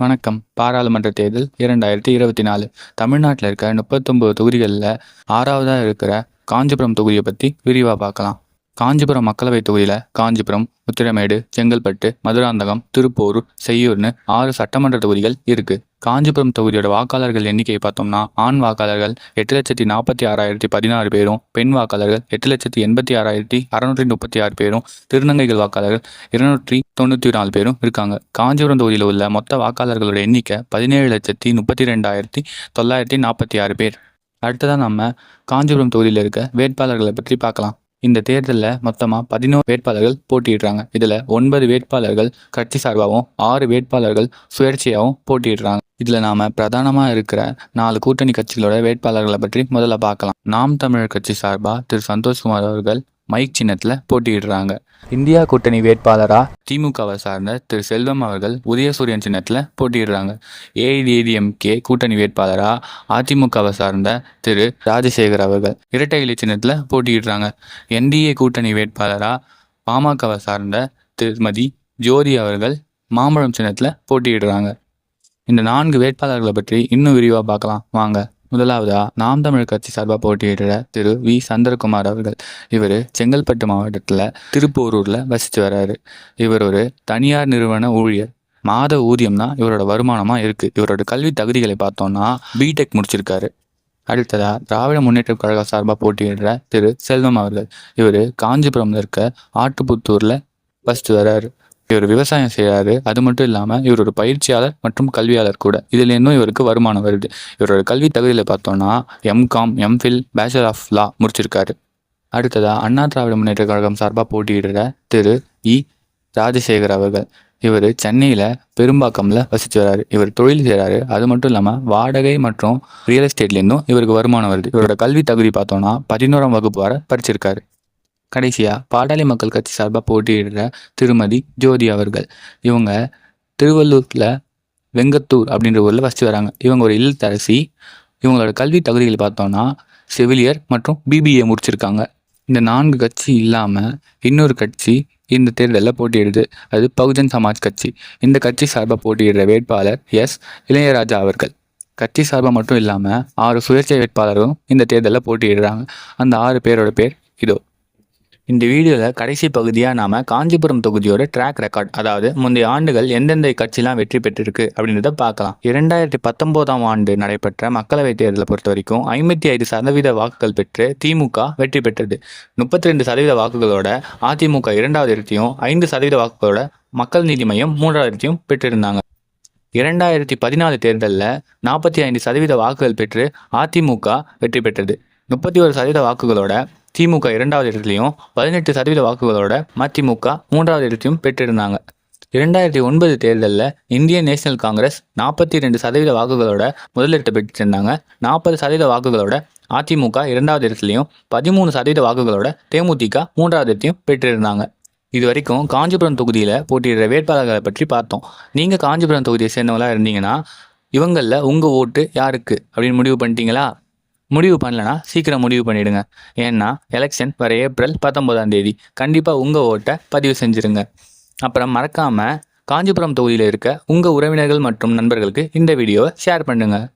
வணக்கம். பாராளுமன்ற தேர்தல் இரண்டாயிரத்தி இருபத்தி நாலு. தமிழ்நாட்டில் இருக்கிற முப்பத்தொம்போது தொகுதிகளில் ஆறாவதாக இருக்கிற காஞ்சிபுரம் தொகுதியை பற்றி விரிவாக பார்க்கலாம். காஞ்சிபுரம் மக்களவைத் தொகுதியில் காஞ்சிபுரம் முத்திரமேடு செங்கல்பட்டு மதுராந்தகம் திருப்பூர் செய்யூர்னு ஆறு சட்டமன்ற தொகுதிகள் இருக்கு. காஞ்சிபுரம் தொகுதியோட வாக்காளர்கள் எண்ணிக்கையை பார்த்தோம்னா ஆண் வாக்காளர்கள் எட்டு லட்சத்தி நாற்பத்தி ஆறாயிரத்தி பதினாறு பேரும் பெண் வாக்காளர்கள் எட்டு லட்சத்தி எண்பத்தி ஆறாயிரத்தி அறுநூற்றி முப்பத்தி ஆறு பேரும் திருநங்கைகள் வாக்காளர்கள் இருநூற்றி தொண்ணூற்றி நாலு பேரும் இருக்காங்க. காஞ்சிபுரம் தொகுதியில் உள்ள மொத்த வாக்காளர்களோட எண்ணிக்கை பதினேழு லட்சத்தி முப்பத்தி ரெண்டாயிரத்தி தொள்ளாயிரத்தி நாற்பத்தி ஆறு பேர். அடுத்ததாக நம்ம காஞ்சிபுரம் தொகுதியில் இருக்க வேட்பாளர்களை பற்றி பார்க்கலாம். இந்த தேர்தலில் மொத்தமாக பதினோரு வேட்பாளர்கள் போட்டியிடுறாங்க. இதில் ஒன்பது வேட்பாளர்கள் கட்சி சார்பாகவும் ஆறு வேட்பாளர்கள் சுயேட்சையாகவும் போட்டியிடுறாங்க. இதில் நாம் பிரதானமாக இருக்கிற நாலு கூட்டணி கட்சிகளோட வேட்பாளர்களை பற்றி முதல்ல பார்க்கலாம். நாம் தமிழர் கட்சி சார்பாக திரு சந்தோஷ்குமார் அவர்கள் மைக் சின்னத்தில் போட்டியிடுறாங்க. இந்தியா கூட்டணி வேட்பாளராக திமுகவை சார்ந்த திரு செல்வம் அவர்கள் உதயசூரியன் சின்னத்தில் போட்டியிடுறாங்க. ஏஐடிஎம்கே கூட்டணி வேட்பாளராக அதிமுகவை சார்ந்த திரு ராஜசேகர் அவர்கள் இரட்டை இலை சின்னத்தில் போட்டியிடுறாங்க. என்டிஏ கூட்டணி வேட்பாளராக பாமகவை சார்ந்த திருமதி ஜோதி அவர்கள் மாம்பழம் சின்னத்தில் போட்டியிடுறாங்க. இந்த நான்கு வேட்பாளர்களை பற்றி இன்னும் விரிவாக பார்க்கலாம். வாங்க. முதலாவதா நாம் தமிழ் கட்சி சார்பாக போட்டியிடுற திரு வி. சந்திரகுமார் அவர்கள். இவர் செங்கல்பட்டு மாவட்டத்தில் திருப்போரூரில் வசித்து வர்றாரு இவர் ஒரு தனியார் நிறுவன ஊழியர். மாத ஊதியம் தான் இவரோட வருமானமாக இருக்குது இவரோட கல்வி தகுதிகளை பார்த்தோம்னா பிடெக் முடிச்சிருக்காரு. அடுத்ததா திராவிட முன்னேற்ற கழக சார்பாக போட்டியிடுற திரு செல்வம் அவர்கள். இவர் காஞ்சிபுரம்ல இருக்க ஆட்டுப்புத்தூரில் வசித்து வர்றாரு இவர் விவசாயம் செய்கிறாரு அது மட்டும் இல்லாமல் இவர் ஒரு பயிற்சியாளர் மற்றும் கல்வியாளர் கூட. இதுல இன்னும் இவருக்கு வருமானம் வருது. இவரோட கல்வி தகுதியில் பார்த்தோம்னா MCom MPhil bachelor of law முடிச்சிருக்காரு. அடுத்ததா அண்ணா திராவிட முன்னேற்ற கழகம் சார்பாக போட்டியிடுற திரு இ. ராஜசேகர் அவர்கள். இவர் சென்னையில் பெரும்பாக்கம்ல வசித்து வராரு. இவர் தொழில் செய்கிறாரு அது மட்டும் இல்லாமல் வாடகை மற்றும் ரியல் எஸ்டேட்லேருந்தும் இவருக்கு வருமானம் வருது. இவரோட கல்வி தகுதி பார்த்தோம்னா பதினோராம் வகுப்பு வர படிச்சிருக்காரு. கடைசியாக பாட்டாளி மக்கள் கட்சி சார்பாக போட்டியிடுற திருமதி ஜோதி அவர்கள். இவங்க திருவள்ளூரில் வெங்கத்தூர் அப்படின்ற ஊரில் வசித்து வராங்க. இவங்க ஒரு இல்லத்தரசி இவங்களோட கல்வி தகுதிகள் பார்த்தோன்னா செவிலியர் மற்றும் பிபிஏ முடிச்சிருக்காங்க. இந்த நான்கு கட்சி இல்லாமல் இன்னொரு கட்சி இந்த தேர்தலில் போட்டியிடுது. அது பகுஜன் சமாஜ் கட்சி. இந்த கட்சி சார்பாக போட்டியிடுற வேட்பாளர் எஸ். இளையராஜா அவர்கள். கட்சி சார்பாக மட்டும் இல்லாமல் ஆறு சுயேட்சை வேட்பாளரும் இந்த தேர்தலில் போட்டியிடுறாங்க. அந்த ஆறு பேரோட பேர் இதோ. இந்த வீடியோவில் கடைசி பகுதியாக நாம் காஞ்சிபுரம் தொகுதியோட ட்ராக் ரெக்கார்ட் அதாவது முந்தைய ஆண்டுகள் எந்தெந்த கட்சிலாம் வெற்றி பெற்றிருக்கு அப்படின்றத பார்க்கலாம். இரண்டாயிரத்தி பத்தொம்போதாம் ஆண்டு நடைபெற்ற மக்களவைத் தேர்தலை பொறுத்த வரைக்கும் ஐம்பத்தி ஐந்து சதவீத வாக்குகள் பெற்று திமுக வெற்றி பெற்றது. முப்பத்தி ரெண்டு சதவீத வாக்குகளோட அதிமுக இரண்டாவது இடத்தையும் ஐந்து சதவீத வாக்குகளோட மக்கள் நீதி மையம் மூன்றாவது இடத்தையும் பெற்றிருந்தாங்க. இரண்டாயிரத்தி பதினாலு தேர்தலில் நாற்பத்தி ஐந்து சதவீத வாக்குகள் பெற்று அதிமுக வெற்றி பெற்றது. முப்பத்தி ஒரு சதவீத வாக்குகளோட திமுக இரண்டாவது இடத்துலையும் பதினெட்டு சதவீத வாக்குகளோட மதிமுக மூன்றாவது இடத்தையும் பெற்றிருந்தாங்க. இரண்டாயிரத்தி ஒன்பது தேர்தலில் இந்தியன் நேஷனல் காங்கிரஸ் நாற்பத்தி ரெண்டு சதவீத வாக்குகளோட முதலிடத்தை பெற்றிருந்தாங்க. நாற்பது சதவீத வாக்குகளோட அதிமுக இரண்டாவது இடத்துலையும் பதிமூணு சதவீத வாக்குகளோட தேமுதிக மூன்றாவது இடத்தையும் பெற்றிருந்தாங்க. இது வரைக்கும் காஞ்சிபுரம் தொகுதியில் போட்டியிடுற வேட்பாளர்களை பற்றி பார்த்தோம். நீங்கள் காஞ்சிபுரம் தொகுதியை சேர்ந்தவங்களா இருந்தீங்கன்னா இவங்களில் உங்கள் ஓட்டு யாருக்கு? அப்படின்னு முடிவு பண்ணிட்டீங்களா? முடிவு பண்ணலனா சீக்கிரம் முடிவு பண்ணிடுங்க. ஏன்னா எலெக்ஷன் வர ஏப்ரல் பத்தொம்போதாம் தேதி. கண்டிப்பாக உங்கள் ஓட்டை பதிவு செஞ்சுருங்க. அப்புறம் மறக்காமல் காஞ்சிபுரம் தொகுதியில் இருக்க உங்கள் உறவினர்கள் மற்றும் நண்பர்களுக்கு இந்த வீடியோவை ஷேர் பண்ணுங்கள்